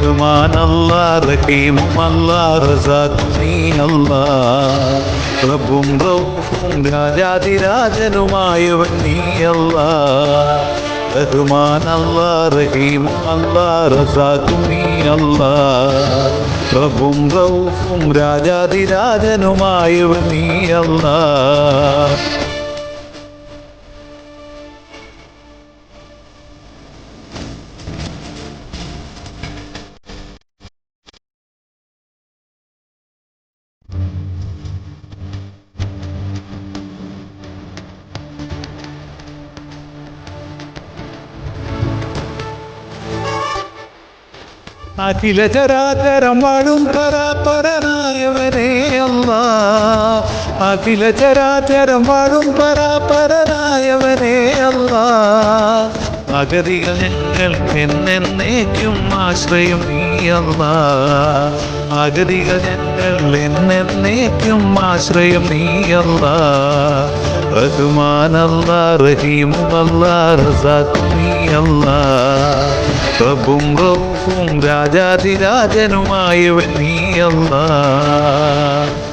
റഹ്മാൻ അല്ലാ റഹീം അല്ലാ റസാഖ് നീ അല്ലാ റബ്ബും റബ്ബും രാജാതിരാജനുമായവൻ നീ അല്ലാ റഹ്മാൻ അല്ലാ റഹീം അല്ലാ റസാഖ് നീ അല്ലാ റബ്ബും റബ്ബും രാജാതിരാജനുമായവൻ നീ അല്ലാ അഖില ചരാചരം വാഴും പരാപരനായവനേ അല്ല. അഖില ചരാചരം വാഴും പരാപരനായവനേ അല്ല. അഗതികൾ ഞങ്ങൾ എന്നേക്കും ആശ്രയം നീ അല്ലാ. അഗതികൾ ഞങ്ങൾ എന്നേക്കും ആശ്രയം നീ റഹ്മാനല്ല റഹീമല്ല റസാക്കും റഹീം റബ്ബും റബ്ബും രാജാതിരാജനുമായവൻ നീ അല്ലാ.